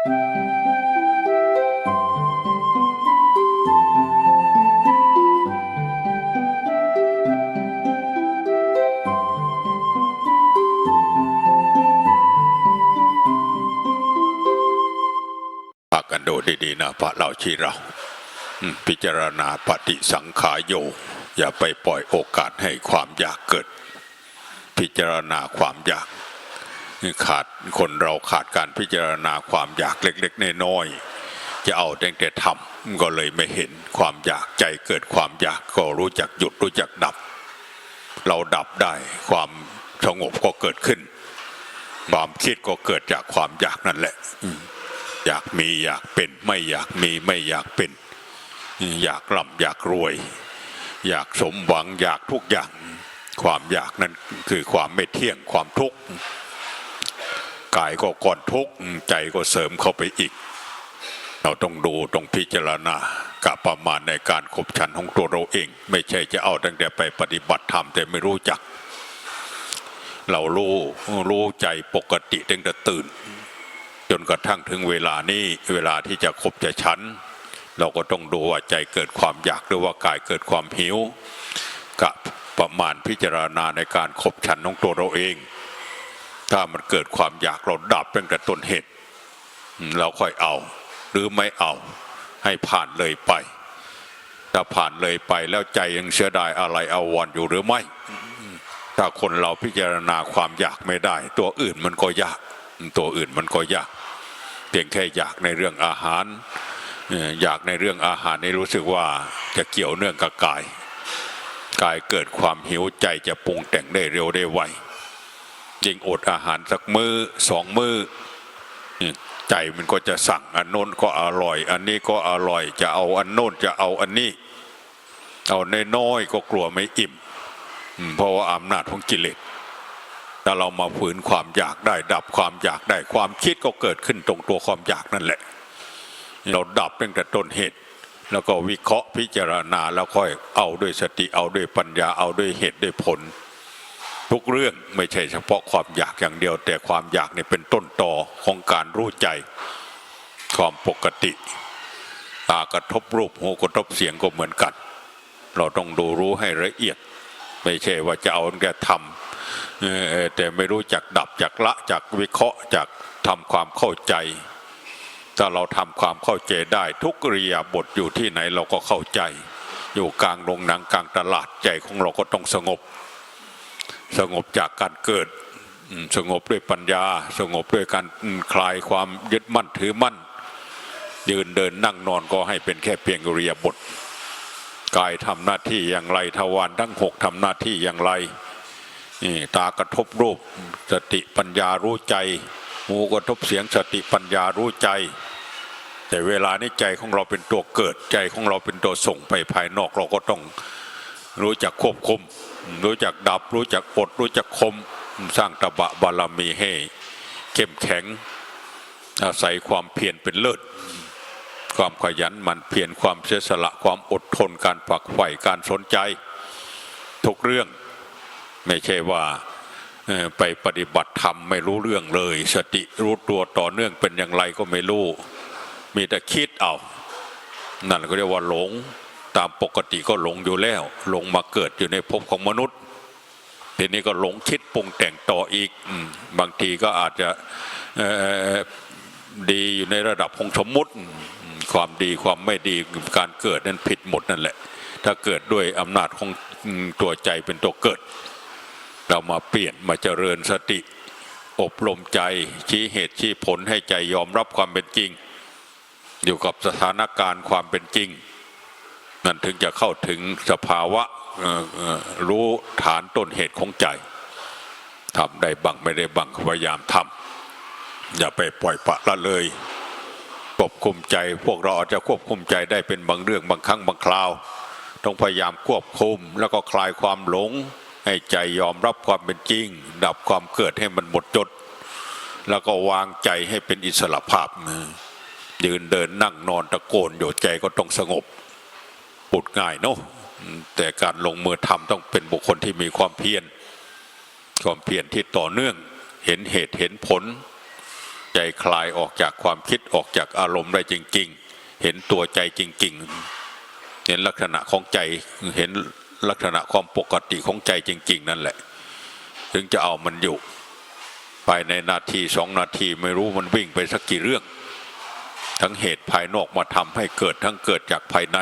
พากันดูดีๆนะพระเราชีเรา พิจารณาปฏิสังขารโย อย่าไปปล่อยโอกาสให้ความอยากเกิด พิจารณาความอยาก ขาดคนเราขาดการพิจารณาความอยากเล็กๆน้อยๆจะเอาแต่แต่ทำก็เลยไม่เห็นความอยากใจเกิดความอยากก็รู้จักหยุดรู้จักดับ เราดับได้ความสงบก็เกิดขึ้น ความคิดก็เกิดจากความอยากนั่นแหละอยากมีอยากเป็นไม่อยากมีไม่อยากเป็น อยากร่ำอยากรวย อยากสมหวังอยากทุกอย่าง ความอยากนั้นคือความไม่เที่ยงความทุกข์ กายก็ก่อนทุกข์ใจก็เสริมเข้าไปอีก เราต้องดูต้องพิจารณากะประมาณในการขบฉันของตัวเราเอง ไม่ใช่จะเอาตั้งแต่ไปปฏิบัติธรรมแต่ไม่รู้จัก เรารู้รู้ใจปกติตั้งแต่ตื่น จนกระทั่งถึงเวลานี้เวลาที่จะขบจะฉัน เราก็ต้องดูว่าใจเกิดความอยากหรือว่ากายเกิดความหิวกะประมาณพิจารณาในการขบฉันของตัวเราเอง ถ้ามันเกิดความอยากเราดับเป็นกระต้นเหตุ เราค่อยเอา หรือไม่เอา ให้ผ่านเลยไป ถ้าผ่านเลยไปแล้วใจยังเสียดายอะไรเอาวันอยู่หรือไม่ ถ้าคนเราพิจารณาความอยากไม่ได้ ตัวอื่นมันก็ยาก ตัวอื่นมันก็ยาก เพียงแค่อยากในเรื่องอาหารเอ่ออยากในเรื่องอาหารนี่รู้สึกว่าจะเกี่ยวเนื่องกับกาย กายเกิดความหิวใจจะปรุงแต่งได้เร็วได้ไว ยิงอดอาหารสักมือ้อสองมือ้อใจมันก็จะสั่งอันโน้นก็อร่อย อันนี้ก็อร่อยจะเอาอันโน้นจะเอาอันนี้ เอาในน้อยก็กลัวไม่อิ่มอืมเพราะว่าอำนาจของกิเลสถ้าเรามาฝืนความอยากได้ ดับความอยากได้ความคิดก็เกิดขึ้นตรงตัวความอยากนั่นแหละ เราดับตั้งแต่ต้นเหตุ แล้วก็วิเคราะห์พิจารณาแล้วค่อยเอาด้วยสติเอาด้วยปัญญาเอาด้วยเหตุด้วยผล ทุกเรื่องไม่ใช่เฉพาะความอยากอย่างเดียว แต่ความอยากเนี่ยเป็นต้นต่อของการรู้ใจความปกติ ตากระทบรูปหูกระทบเสียงก็เหมือนกัน เราต้องดูรู้ให้ละเอียด ไม่ใช่ว่าจะเอาแต่ทำแต่ไม่รู้จักดับจากละจากวิเคราะห์จากทำความเข้าใจ ถ้าเราทำความเข้าใจได้ ทุกเรียบทอยู่ที่ไหนเราก็เข้าใจ อยู่กลางโรงหนังกลางตลาดใจของเราก็ต้องสงบ สงบจากการเกิด สงบด้วยปัญญา สงบด้วยการคลายความยึดมั่นถือมั่น ยืนเดินนั่งนอนก็ให้เป็นแค่เพียงเรียบทกายทำหน้าที่อย่างไรทวารทั้งหกทำหน้าที่อย่างไรนี่ตากระทบรูปสติปัญญารู้ใจ หูกระทบเสียงสติปัญญารู้ใจ แต่เวลานี้ใจของเราเป็นตัวเกิดใจของเราเป็นตัวส่งไปภายนอกเราก็ต้องรู้จักควบคุม รู้จักดับ รู้จักอด รู้จักคม สร้างตบะบารมีให้ เข้มแข็ง อาศัยความเพียรเป็นเลิศ ความขยันมันเพียรความเสียสละความอดทนการฝักใฝ่การสนใจ ทุกเรื่องไม่ใช่ว่าไปปฏิบัติธรรมไม่รู้เรื่องเลย สติรู้ตัวต่อเนื่องเป็นอย่างไรก็ไม่รู้ มีแต่คิดเอา นั่นก็เรียกว่าหลง ตามปกติก็หลงอยู่แล้ว หลงมาเกิดอยู่ในภพของมนุษย์ทีนี้ก็หลงคิดปรุงแต่งต่ออีกบางทีก็อาจจะดีอยู่ในระดับของสมมุติความดีความไม่ดีการเกิดนั้นผิดหมดนั่นแหละ ถ้าเกิดด้วยอำนาจของตัวใจเป็นตัวเกิด เรามาเปลี่ยนมาเจริญสติ อบรมใจชี้เหตุชี้ผลให้ใจยอมรับความเป็นจริง อยู่กับสถานการณ์ความเป็นจริง นั่นถึงจะเข้าถึงสภาวะรู้ฐานต้นเหตุของใจทำได้บังไม่ได้บังพยายามทำอย่าไปปล่อยปละละเลยควบคุมใจ พวกเราอาจจะควบคุมใจได้เป็นบางเรื่องบางครั้งบางคราว ต้องพยายามควบคุมแล้วก็คลายความหลง ให้ใจยอมรับความเป็นจริง ดับความเกิดให้มันหมดจด แล้วก็วางใจให้เป็นอิสระภาพ ยืนเดินนั่งนอนตะโกนอยู่ใจก็ต้องสงบ ปุดง่ายเนาะแต่การลงมือทำต้องเป็นบุคคลที่มีความเพียรความเพียรที่ต่อเนื่องเห็นเหตุเห็นผล ใจคลายออกจากความคิดออกจากอารมณ์ได้จริง ๆ เห็นตัวใจจริง ๆ เห็นลักษณะของใจเห็นลักษณะความปกติของใจจริง ๆ นั่นแหละ ถึงจะเอามันอยู่ภายในนาทีสองนาทีไม่รู้มันวิ่งไปสักกี่เรื่อง ทั้งเหตุภายนอกมาทำให้เกิดทั้งเกิดจากภายใน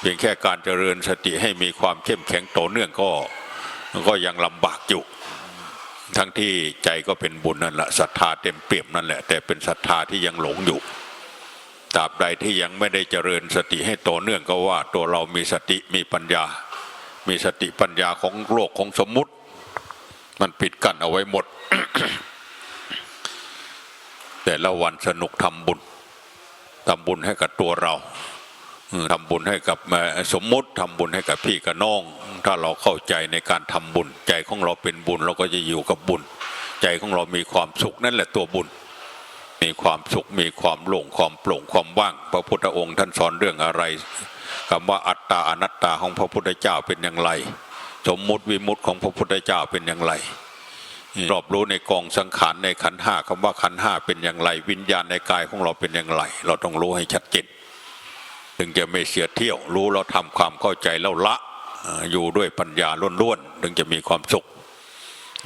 เพียงแค่การเจริญสติให้มีความเข้มแข็งต่อเนื่องก็ก็ยังลำบากอยู่ ทั้งที่ใจก็เป็นบุญนั่นแหละศรัทธาเต็มเปี่ยมนั่นแหละ แต่เป็นศรัทธาที่ยังหลงอยู่ตราบใดที่ยังไม่ได้เจริญสติให้ต่อเนื่องก็ว่า ตัวเรามีสติมีปัญญา มีสติปัญญาของโลกของสมมุติ มันปิดกั้นเอาไว้หมด แต่ละวันสนุกทำบุญทำบุญให้กับตัวเรา ทำบุญให้กับสมมุติทำบุญให้กับพี่กับน้อง ถ้าเราเข้าใจในการทำบุญ ใจของเราเป็นบุญเราก็จะอยู่กับบุญ ใจของเรามีความสุขนั่นแหละตัวบุญ มีความสุขมีความโล่งความโปร่งความว่าง พระพุทธองค์ท่านสอนเรื่องอะไรคำว่าอัตตาอนัตตาของพระพุทธเจ้าเป็นอย่างไร สมมุติวิมุตติของพระพุทธเจ้าเป็นอย่างไรรอบรู้ในกองสังขารในขันห้าคำว่าขันห้าเป็นอย่างไร วิญญาณในกายของเราเป็นอย่างไร เราต้องรู้ให้ชัดเจน ถึงจะไม่เสียเที่ยว รู้แล้วทำความเข้าใจแล้วละอยู่ด้วยปัญญาล้วนๆถึงจะมีความสุข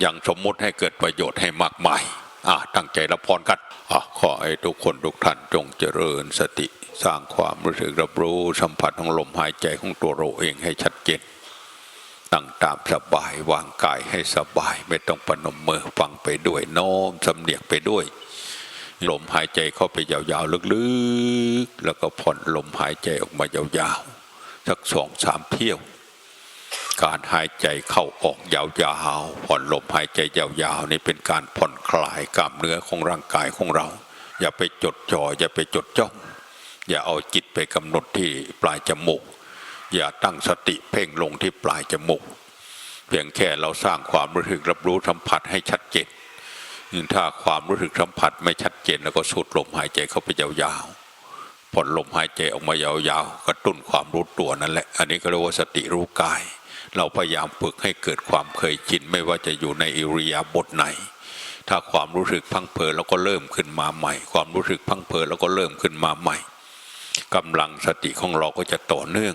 อย่างสมมุติให้เกิดประโยชน์ให้มากมายอะตั้งใจรับพรกันอะขอให้ทุกคนทุกท่านจงเจริญสติสร้างความรู้สึกรับรู้สัมผัสของลมหายใจของตัวเราเองให้ชัดเจนตั้งตามสบายวางกายให้สบายไม่ต้องปนมมือฟังไปด้วยโน้มสำเนียกไปด้วย ลมหายใจเข้าไปยาวๆลึกๆ แล้วก็ผ่อนลมหายใจออกมายาวๆสักสองสามเที่ยว การหายใจเข้าออกยาวๆผ่อนลมหายใจยาวๆนี่เป็นการผ่อนคลายกล้ามเนื้อของร่างกายของเรา อย่าไปจดจ่ออย่าไปจดจ้อง อย่าเอาจิตไปกำหนดที่ปลายจมูก อย่าตั้งสติเพ่งลงที่ปลายจมูก เพียงแค่เราสร้างความรู้สึกรับรู้สัมผัสให้ชัดเจน ถ้าความรู้สึกสัมผัสไม่ชัดเจนแล้วก็สูดลมหายใจเข้าไปยาวๆผ่อนลมหายใจออกมายาวๆกระตุ้นความรู้ตัวนั่นแหละ อันนี้ก็เรียกว่าสติรู้กาย เราพยายามฝึกให้เกิดความเคยชินไม่ว่าจะอยู่ในอิริยาบถไหน ถ้าความรู้สึกพังเพอแล้วก็เริ่มขึ้นมาใหม่ ความรู้สึกพังเพอแล้วก็เริ่มขึ้นมาใหม่กำลังสติของเราก็จะต่อเนื่อง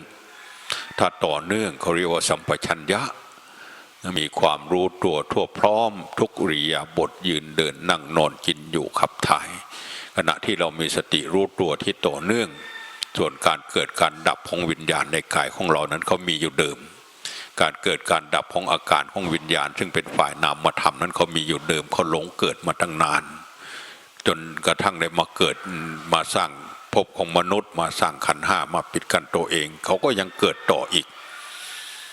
ถ้าต่อเนื่องเขาเรียกว่าสัมปชัญญะ มีความรู้ตัวทั่วพร้อม ทุกอริยาบถยืนเดินนั่งนอนกินอยู่ขับถ่าย ขณะที่เรามีสติรู้ตัวที่ต่อเนื่อง ส่วนการเกิดการดับของวิญญาณในกายของเรานั้นเขามีอยู่เดิม การเกิดการดับของอาการของวิญญาณ ซึ่งเป็นฝ่ายนามธรรมนั้นเขามีอยู่เดิมเขาหลงเกิดมาตั้งนาน จนกระทั่งได้มาเกิดมาสร้างภพของมนุษย์มาสร้างขันห้ามาปิดกันตัวเอง เขาก็ยังเกิดต่ออีก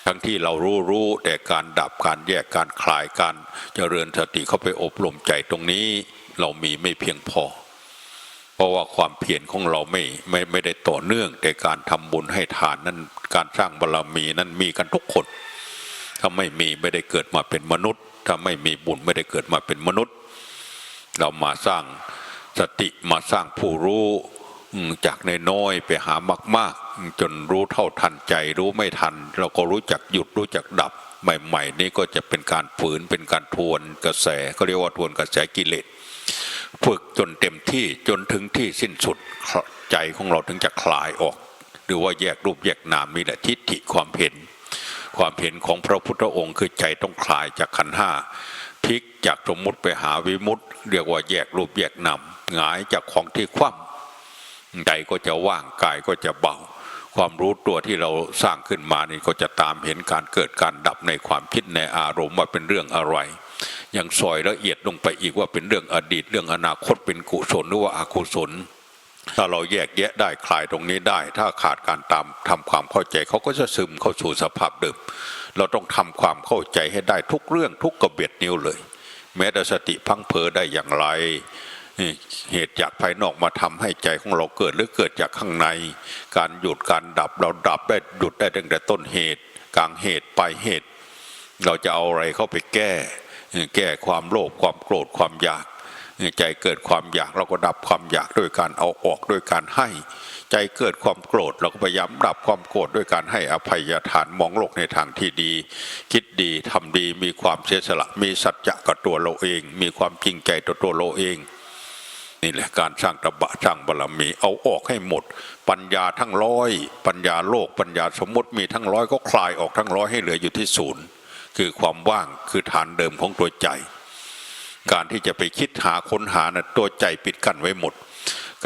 ทั้งที่เรารู้รู้แต่การดับการแยกการคลายการเจริญสติเข้าไปอบรมใจตรงนี้ เรามีไม่เพียงพอ เพราะว่าความเพียรของเราไม่ไม่ไม่ได้ต่อเนื่อง แต่การทำบุญให้ทานนั้นการสร้างบารรมีนั้นมีกันทุกคน ถ้าไม่มีไม่ได้เกิดมาเป็นมนุษย์ ถ้าไม่มีบุญไม่ได้เกิดมาเป็นมนุษย์ เรามาสร้างสติมาสร้างผู้รู้ จากในน้อยไปหามาก ๆ จนรู้เท่าทันใจรู้ไม่ทัน เราก็รู้จักหยุดรู้จักดับ ใหม่ ๆ นี่ก็จะเป็นการฝืนเป็นการทวนกระแสก็เรียกว่าทวนกระแสกิเลสฝึกจนเต็มที่จนถึงที่สิ้นสุดใจของเราถึงจะคลายออก หรือว่าแยกรูปแยกนามนี่แหละทิฏฐิความเห็น ความเห็นของพระพุทธองค์คือใจต้องคลายจากขันห้าพลิกจากสมมุติไปหาวิมุตติเรียกว่าแยกรูปแยกนามหงายจากของที่คว่ำ ใจก็จะว่างกายก็จะเบา ความรู้ตัวที่เราสร้างขึ้นมานี่ก็จะตามเห็นการเกิดการดับในความคิดในอารมณ์ว่าเป็นเรื่องอะไรยังซอยละเอียดลงไปอีกว่าเป็นเรื่องอดีตเรื่องอนาคตเป็นกุศลหรือว่าอกุศล ถ้าเราแยกแยะได้คลายตรงนี้ได้ ถ้าขาดการตามทำความเข้าใจเขาก็จะซึมเข้าสู่สภาพเดิมเราต้องทำความเข้าใจให้ได้ทุกเรื่องทุกกระเบียดนิ้วเลย แม้แต่สติพังเพอได้อย่างไร เหตุจากภายนอกมาทำให้ใจของเราเกิดหรือเกิดจากข้างใน การหยุดการดับเราดับได้หยุดได้ตั้งแต่ต้นเหตุ กลางเหตุปลายเหตุ เราจะเอาอะไรเข้าไปแก้ แก้ความโลภความโกรธความอยาก ใจเกิดความอยากเราก็ดับความอยากด้วยการเอาออกด้วยการให้ ใจเกิดความโกรธเราก็พยายามดับความโกรธด้วยการให้อภัยทานมองโลกในทางที่ดี คิดดีทำดีมีความเสียสละมีสัจจะกับตัวเราเอง มีความจริงใจต่อตัวเราเอง นี่แหละการสร้างตบะสร้างบารมี เอาออกให้หมด ปัญญาทั้งร้อย ปัญญาโลก ปัญญาสมมติมีทั้งร้อยก็คลายออกทั้งร้อยให้เหลืออยู่ที่ศูนย์คือความว่างคือฐานเดิมของตัวใจ การที่จะไปคิดหาค้นหานะตัวใจปิดกั้นไว้หมด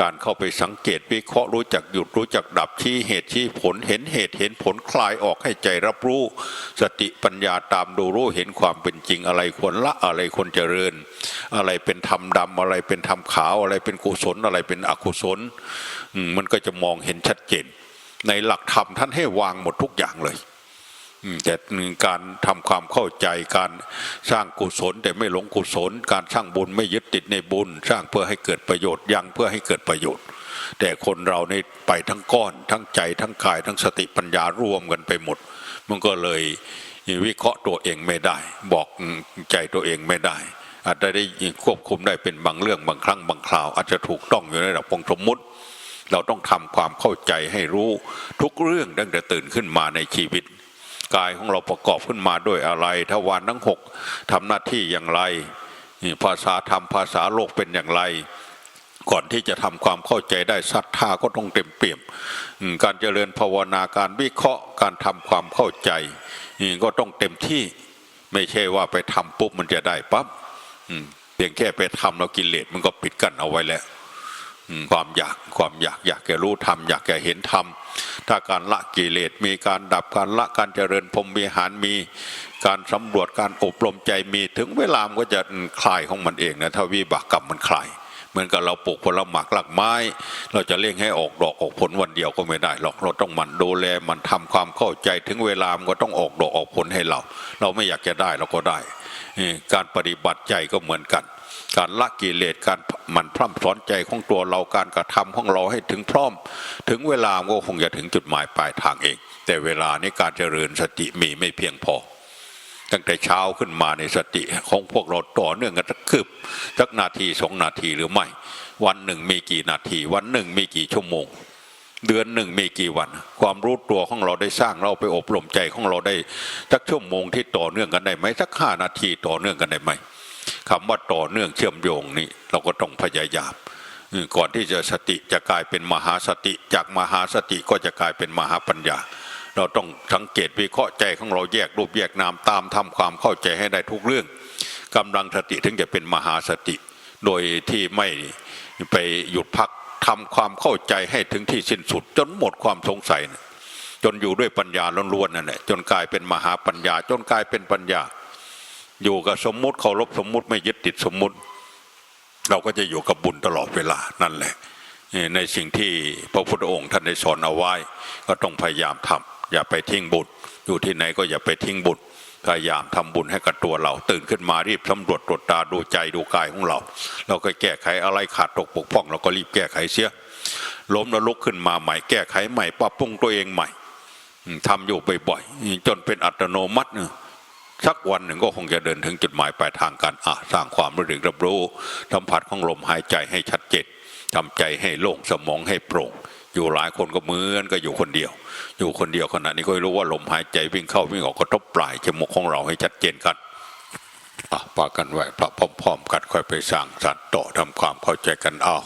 การเข้าไปสังเกตวิเคราะห์รู้จักหยุดรู้จักดับชี้เหตุชี้ผลเห็นเหตุเห็นผลคลายออกให้ใจรับรู้ สติปัญญาตามดูรู้เห็นความเป็นจริงอะไรควรละอะไรควรเจริญ อะไรเป็นธรรมดำอะไรเป็นธรรมขาวอะไรเป็นกุศลอะไรเป็นอกุศลมันก็จะมองเห็นชัดเจน ในหลักธรรมท่านให้วางหมดทุกอย่างเลยแต่การทำความเข้าใจการสร้างกุศลแต่ไม่หลงกุศล การสร้างบุญไม่ยึดติดในบุญ สร้างเพื่อให้เกิดประโยชน์ยังเพื่อให้เกิดประโยชน์ แต่คนเราในไปทั้งก้อน ทั้งใจทั้งกาย ทั้งสติปัญญารวมกันไปหมด มันก็เลยวิเคราะห์ตัวเองไม่ได้ บอกใจตัวเองไม่ได้ อาจจะได้ควบคุมได้เป็นบางเรื่องบางครั้งบางคราว อาจจะถูกต้องอยู่ในระดับองสมมุติ เราต้องทำความเข้าใจให้รู้ทุกเรื่องตั้งแต่ตื่นขึ้นมาในชีวิต กายของเราประกอบขึ้นมาด้วยอะไรทวารทั้งหกทำหน้าที่อย่างไร ภาษาธรรมภาษาโลกเป็นอย่างไรก่อนที่จะทำความเข้าใจได้ศรัทธาก็ต้องเต็มเปี่ยม การเจริญภาวนาการวิเคราะห์การทำความเข้าใจก็ต้องเต็มที่ไม่ใช่ว่าไปทำปุ๊บมันจะได้ปั๊บอืม เพียงแค่ไปทำแล้วกิเลสมันก็ปิดกั้นเอาไว้แล้วความอยากความอยากอยากแก่รู้ธรรมอยากแก่เห็นธรรมถ้าการละกิเลสมีการดับการละการเจริญพรมวิหารมี การสำรวจการอบรมใจมีถึงเวลามันก็จะคลายของมันเองนะถ้าวิบากกรรมมันคลายเหมือนกับเราปลูกผลหมากรากไม้ เราจะเร่งให้ออกดอกออกผลวันเดียวก็ไม่ได้หรอกเราต้องหมันดูแลมันทำความเข้าใจถึงเวลามันก็ต้องออกดอกออกผลให้เรา เราไม่อยากจะได้เราก็ได้ การปฏิบัติใจก็เหมือนกัน การละกิเลสการหมันพร่ำสอนใจของตัวเราการกระทำของเราให้ถึงพร้อม ถึงเวลาก็คงจะถึงจุดหมายปลายทางเอง แต่เวลานี้การเจริญสติมีไม่เพียงพอ ตั้งแต่เช้าขึ้นมาในสติของพวกเราต่อเนื่องกันสักคืบสักนาทีสองนาทีหรือไม่ วันหนึ่งมีกี่นาที วันหนึ่งมีกี่ชั่วโมง เดือนหนึ่งมีกี่วัน ความรู้ตัวของเราได้สร้างเราไปอบรมใจของเราได้สักชั่วโมงที่ต่อเนื่องกันได้ไหมสักห้านาทีต่อเนื่องกันได้ไหมคำว่าต่อเนื่องเชื่อมโยงนี่เราก็ต้องพยายามก่อนที่จะสติจะกลายเป็นมหาสติ จากมหาสติก็จะกลายเป็นมหาปัญญา เราต้องสังเกตวิเคราะห์ใจของเราแยกรูปแยกนามตามทำความเข้าใจให้ได้ทุกเรื่องกำลังสติถึงจะเป็นมหาสติ โดยที่ไม่ไปหยุดพัก ทำความเข้าใจให้ถึงที่สิ้นสุด จนหมดความสงสัยนะจนอยู่ด้วยปัญญาล้วนๆนั่นแหละจนกลายเป็นมหาปัญญา จนกลายเป็นปัญญา อยู่กับสมมุติเคารพสมมุติไม่ยึดติดสมมุติ เราก็จะอยู่กับบุญตลอดเวลานั่นแหละ ในสิ่งที่พระพุทธองค์ท่านได้สอนเอาไว้ ก็ต้องพยายามทำอย่าไปทิ้งบุญอยู่ที่ไหนก็อย่าไปทิ้งบุญ พยายามทำบุญให้กับตัวเรา ตื่นขึ้นมารีบสำรวจตรวจตาดูใจดูกายของเรา เราก็แก้ไขอะไรขาดตกปกป้อง เราก็รีบแก้ไขเสียล้มแล้วลุกขึ้นมาใหม่แก้ไขใหม่ปรับปรุงตัวเองใหม่อืมทำอยู่บ่อยๆจนเป็นอัตโนมัติเนสักวันหนึ่งก็คงจะเดินถึงจุดหมายปลายทางกันอะสร้างความรู้สึกรับรู้สัมผัสของลมหายใจให้ชัดเจนทำใจให้โล่งสมองให้โปร่ง อยู่หลายคนก็เหมือนก็อยู่คนเดียว อยู่คนเดียวขณะนี้ก็รู้ว่าลมหายใจวิ่งเข้าวิ่งออกกระทบปลายจมูกของเราให้ชัดเจนกันอะปากันไว้พระพร้อมๆกันค่อยไปสร้างสรรค์ต่อทำความเข้าใจกันเอา